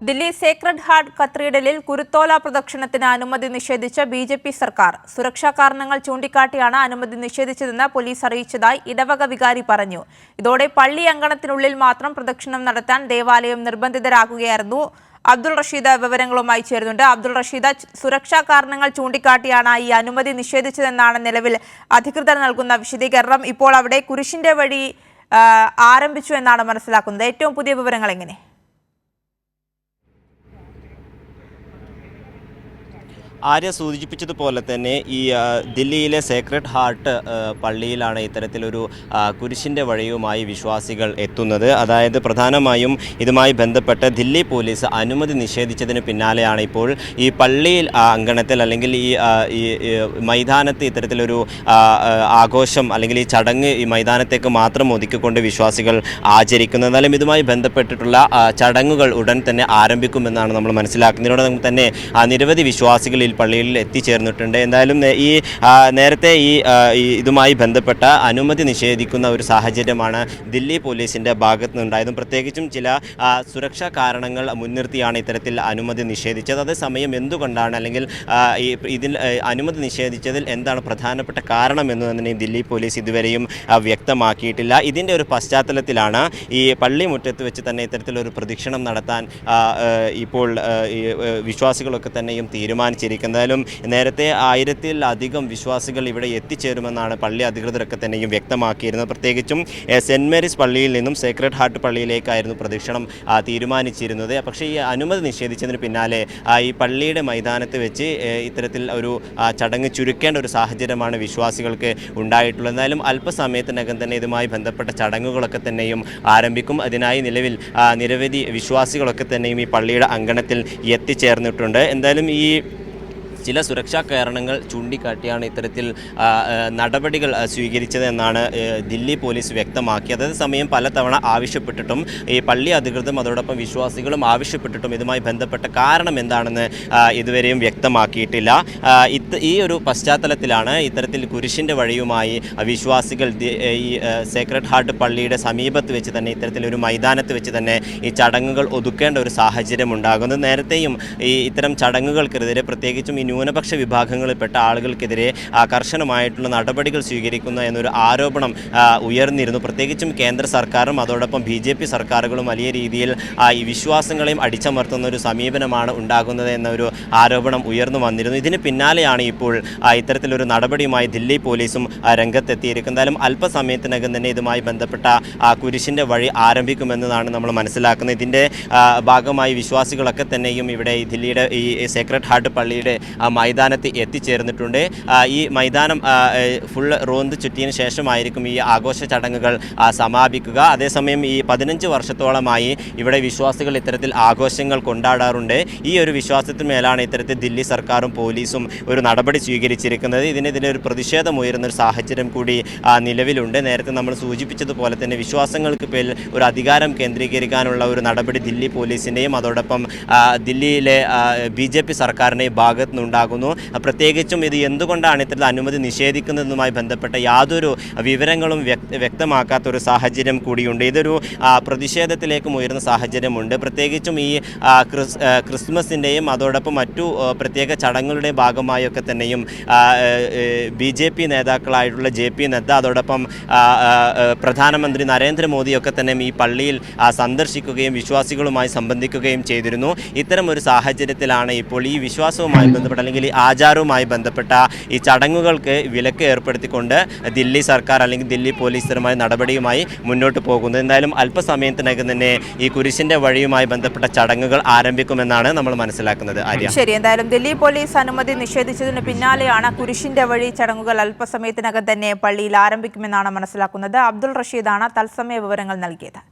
Delhi Sacred heart കത്തീഡ്രലിൽ കുരുത്തോല പ്രദക്ഷിണത്തിന് അനുമതി നിഷേധിച്ച ബി ജെ പി സർക്കാർ. സുരക്ഷാ കാരണങ്ങൾ ചൂണ്ടിക്കാട്ടിയാണ് അനുമതി നിഷേധിച്ചതെന്ന് പോലീസ് അറിയിച്ചതായി ഇടവക വികാരി പറഞ്ഞു. ഇതോടെ പള്ളി അങ്കണത്തിനുള്ളിൽ മാത്രം പ്രദക്ഷിണം നടത്താൻ ദേവാലയം നിർബന്ധിതരാകുകയായിരുന്നു. അബ്ദുൾ റഷീദ് വിവരങ്ങളുമായി ചേരുന്നുണ്ട്. അബ്ദുൾ റഷീദ് സുരക്ഷാ കാരണങ്ങൾ ചൂണ്ടിക്കാട്ടിയാണ് ഈ അനുമതി നിഷേധിച്ചതെന്നാണ് നിലവിൽ അധികൃതർ നൽകുന്ന വിശദീകരണം. ഇപ്പോൾ അവിടെ കുരിശിന്റെ വഴി ആരംഭിച്ചു എന്നാണ് മനസ്സിലാക്കുന്നത്. ഏറ്റവും പുതിയ വിവരങ്ങൾ എങ്ങനെ? ആര്യ സൂചിപ്പിച്ചതുപോലെ തന്നെ ഈ ദില്ലിയിലെ സേക്രഡ് ഹാർട്ട് പള്ളിയിലാണ് ഇത്തരത്തിലൊരു കുരിശിന്റെ വഴിയുമായി വിശ്വാസികൾ എത്തുന്നത്. അതായത് പ്രധാനമായും ഇതുമായി ബന്ധപ്പെട്ട് ദില്ലി പോലീസ് അനുമതി നിഷേധിച്ചതിന് പിന്നാലെയാണ് ഇപ്പോൾ ഈ പള്ളിയിൽ അങ്കണത്തിൽ അല്ലെങ്കിൽ ഈ മൈതാനത്ത് ഇത്തരത്തിലൊരു ആഘോഷം അല്ലെങ്കിൽ ഈ ചടങ്ങ് ഈ മൈതാനത്തേക്ക് മാത്രം ഒതുക്കിക്കൊണ്ട് വിശ്വാസികൾ ആചരിക്കുന്നത്. എന്നാലും ഇതുമായി ബന്ധപ്പെട്ടിട്ടുള്ള ചടങ്ങുകൾ ഉടൻ തന്നെ ആരംഭിക്കുമെന്നാണ് നമ്മൾ മനസ്സിലാക്കുന്നത്. ഇതിനോടൊപ്പം തന്നെ നിരവധി വിശ്വാസികൾ ഈ പള്ളിയിൽ എത്തിച്ചേർന്നിട്ടുണ്ട്. എന്തായാലും ഈ നേരത്തെ ഈ ഇതുമായി ബന്ധപ്പെട്ട അനുമതി നിഷേധിക്കുന്ന ഒരു സാഹചര്യമാണ് ദില്ലി പോലീസിന്റെ ഭാഗത്ത് നിന്നുണ്ടായതും പ്രത്യേകിച്ചും ചില സുരക്ഷാ കാരണങ്ങൾ മുൻനിർത്തിയാണ് ഇത്തരത്തിൽ അനുമതി നിഷേധിച്ചത്. അതേസമയം എന്തുകൊണ്ടാണ് അല്ലെങ്കിൽ ഇതിൽ അനുമതി നിഷേധിച്ചതിൽ എന്താണ് പ്രധാനപ്പെട്ട കാരണം എന്ന് തന്നെ ദില്ലി പോലീസ് ഇതുവരെയും വ്യക്തമാക്കിയിട്ടില്ല. ഇതിന്റെ ഒരു പശ്ചാത്തലത്തിലാണ് ഈ പള്ളി മുറ്റത്ത് വെച്ച് തന്നെ ഇത്തരത്തിലൊരു പ്രദക്ഷിണം നടത്താൻ ഇപ്പോൾ വിശ്വാസികളൊക്കെ തന്നെയും തീരുമാനിച്ചിരിക്കുന്നത്. എന്തായാലും നേരത്തെ ആയിരത്തിലധികം വിശ്വാസികൾ ഇവിടെ എത്തിച്ചേരുമെന്നാണ് പള്ളി അധികൃതരൊക്കെ തന്നെയും വ്യക്തമാക്കിയിരുന്നത്. പ്രത്യേകിച്ചും സെന്റ് മേരീസ് പള്ളിയിൽ നിന്നും സേക്രഡ് ഹാർട്ട് പള്ളിയിലേക്കായിരുന്നു പ്രദക്ഷിണം തീരുമാനിച്ചിരുന്നത്. പക്ഷേ ഈ അനുമതി നിഷേധിച്ചതിന് പിന്നാലെ ഈ പള്ളിയുടെ മൈതാനത്ത് വെച്ച് ഇത്തരത്തിൽ ഒരു ചടങ്ങ് ചുരുക്കേണ്ട ഒരു സാഹചര്യമാണ് വിശ്വാസികൾക്ക് ഉണ്ടായിട്ടുള്ളത്. എന്തായാലും അല്പസമയത്തിനകം തന്നെ ഇതുമായി ബന്ധപ്പെട്ട ചടങ്ങുകളൊക്കെ തന്നെയും ആരംഭിക്കും. അതിനായി നിലവിൽ നിരവധി വിശ്വാസികളൊക്കെ തന്നെയും ഈ പള്ളിയുടെ അങ്കണത്തിൽ എത്തിച്ചേർന്നിട്ടുണ്ട്. എന്തായാലും ഈ ചില സുരക്ഷാ കാരണങ്ങൾ ചൂണ്ടിക്കാട്ടിയാണ് ഇത്തരത്തിൽ നടപടികൾ സ്വീകരിച്ചതെന്നാണ് ദില്ലി പോലീസ് വ്യക്തമാക്കിയത്. അതേസമയം പലതവണ ആവശ്യപ്പെട്ടിട്ടും ഈ പള്ളി അധികൃതരും അതോടൊപ്പം വിശ്വാസികളും ആവശ്യപ്പെട്ടിട്ടും ഇതുമായി ബന്ധപ്പെട്ട കാരണം എന്താണെന്ന് ഇതുവരെയും വ്യക്തമാക്കിയിട്ടില്ല. ഈ ഒരു പശ്ചാത്തലത്തിലാണ് ഇത്തരത്തിൽ കുരിശിന്റെ വഴിയുമായി വിശ്വാസികൾ ഈ സേക്രഡ് ഹാർട്ട് പള്ളിയുടെ സമീപത്ത് വെച്ച് തന്നെ ഇത്തരത്തിലൊരു മൈതാനത്ത് വെച്ച് തന്നെ ഈ ചടങ്ങുകൾ ഒതുക്കേണ്ട ഒരു സാഹചര്യം ഉണ്ടാകുന്നത് നേരത്തെയും ഈ ഇത്തരം ചടങ്ങുകൾക്കെതിരെ പ്രത്യേകിച്ചും ഈ ന്യൂനപക്ഷ വിഭാഗങ്ങളിൽപ്പെട്ട ആളുകൾക്കെതിരെ കർശനമായിട്ടുള്ള നടപടികൾ സ്വീകരിക്കുന്ന എന്നൊരു ആരോപണം ഉയർന്നിരുന്നു. പ്രത്യേകിച്ചും കേന്ദ്ര സർക്കാരും അതോടൊപ്പം ബി ജെ പി സർക്കാരുകളും വലിയ രീതിയിൽ ഈ വിശ്വാസങ്ങളെയും അടിച്ചമർത്തുന്ന ഒരു സമീപനമാണ് ഉണ്ടാകുന്നത് എന്നൊരു ആരോപണം ഉയർന്നു വന്നിരുന്നു. ഇതിന് പിന്നാലെയാണ് ഇപ്പോൾ ഇത്തരത്തിലൊരു നടപടിയുമായി ദില്ലി പോലീസും രംഗത്തെത്തിയിരിക്കുന്നത്. എന്തായാലും അല്പസമയത്തിനകം തന്നെ ഇതുമായി ബന്ധപ്പെട്ട കുരിശിന്റെ വഴി ആരംഭിക്കുമെന്നതാണ് നമ്മൾ മനസ്സിലാക്കുന്നത്. ഇതിന്റെ ഭാഗമായി വിശ്വാസികളൊക്കെ തന്നെയും ഇവിടെ ദില്ലിയുടെ ഈ സേക്രഡ് ഹാർട്ട് പള്ളിയുടെ മൈതാനത്ത് എത്തിച്ചേർന്നിട്ടുണ്ട്. ഈ മൈതാനം ഫുൾ റോന്ത് ചുറ്റിയതിന് ശേഷമായിരിക്കും ഈ ആഘോഷ ചടങ്ങുകൾ സമാപിക്കുക. അതേസമയം ഈ പതിനഞ്ച് വർഷത്തോളമായി ഇവിടെ വിശ്വാസികൾ ഇത്തരത്തിൽ ആഘോഷങ്ങൾ കൊണ്ടാടാറുണ്ട്. ഈ ഒരു വിശ്വാസത്തിന് മേലാണ് ഇത്തരത്തിൽ ദില്ലി സർക്കാരും പോലീസും ഒരു നടപടി സ്വീകരിച്ചിരിക്കുന്നത്. ഇതിനെതിരെ ഒരു പ്രതിഷേധം ഉയരുന്ന ഒരു സാഹചര്യം കൂടി നിലവിലുണ്ട്. നേരത്തെ നമ്മൾ സൂചിപ്പിച്ചതുപോലെ തന്നെ വിശ്വാസങ്ങൾക്ക് പേരിൽ ഒരു അധികാരം കേന്ദ്രീകരിക്കാനുള്ള ഒരു നടപടി ദില്ലി പോലീസിന്റെയും അതോടൊപ്പം ദില്ലിയിലെ ബി ജെ പി സർക്കാരിന്റെയും ഭാഗത്തു നിന്നുണ്ടാകുന്നു ആ, പ്രത്യേകിച്ചും ഇത് എന്തുകൊണ്ടാണ് ഇത്തരത്തിൽ അനുമതി നിഷേധിക്കുന്നതുമായി ബന്ധപ്പെട്ട യാതൊരു വിവരങ്ങളും വ്യക്തമാക്കാത്ത ഒരു സാഹചര്യം കൂടിയുണ്ട്. ഇതൊരു പ്രതിഷേധത്തിലേക്കും ഉയർന്ന സാഹചര്യമുണ്ട്. പ്രത്യേകിച്ചും ഈ ക്രിസ്മസിന്റെയും അതോടൊപ്പം മറ്റു പ്രത്യേക ചടങ്ങുകളുടെയും ഭാഗമായൊക്കെ തന്നെയും ബി ജെ പി നേതാക്കളായിട്ടുള്ള ജെ പി നദ്ദ അതോടൊപ്പം പ്രധാനമന്ത്രി നരേന്ദ്രമോദിയൊക്കെ തന്നെ ഈ പള്ളിയിൽ സന്ദർശിക്കുകയും വിശ്വാസികളുമായി സംബന്ധിക്കുകയും ചെയ്തിരുന്നു. ഇത്തരം ഒരു സാഹചര്യത്തിലാണ് ഇപ്പോൾ ഈ വിശ്വാസവുമായി ബന്ധപ്പെട്ട അല്ലെങ്കിൽ ഈ ആചാരവുമായി ബന്ധപ്പെട്ട ഈ ചടങ്ങുകൾക്ക് വിലക്ക് ഏർപ്പെടുത്തിക്കൊണ്ട് ദില്ലി സർക്കാർ അല്ലെങ്കിൽ ദില്ലി പോലീസറുമായ നടപടിയുമായി മുന്നോട്ട് പോകുന്നത് എന്തായാലും അല്പസമയത്തിനകം തന്നെ ഈ കുരിശിന്റെ വഴിയുമായി ബന്ധപ്പെട്ട ചടങ്ങുകൾ ആരംഭിക്കുമെന്നാണ് നമ്മൾ മനസ്സിലാക്കുന്നത്. ശരി എന്തായാലും ദില്ലി പോലീസ് അനുമതി നിഷേധിച്ചതിന് പിന്നാലെയാണ് കുരിശിന്റെ വഴി ചടങ്ങുകൾ അല്പസമയത്തിനകം തന്നെ പള്ളിയിൽ ആരംഭിക്കുമെന്നാണ് മനസ്സിലാക്കുന്നത്. അബ്ദുൾ റഷീദാണ് തത്സമയ വിവരങ്ങൾ നൽകിയത്.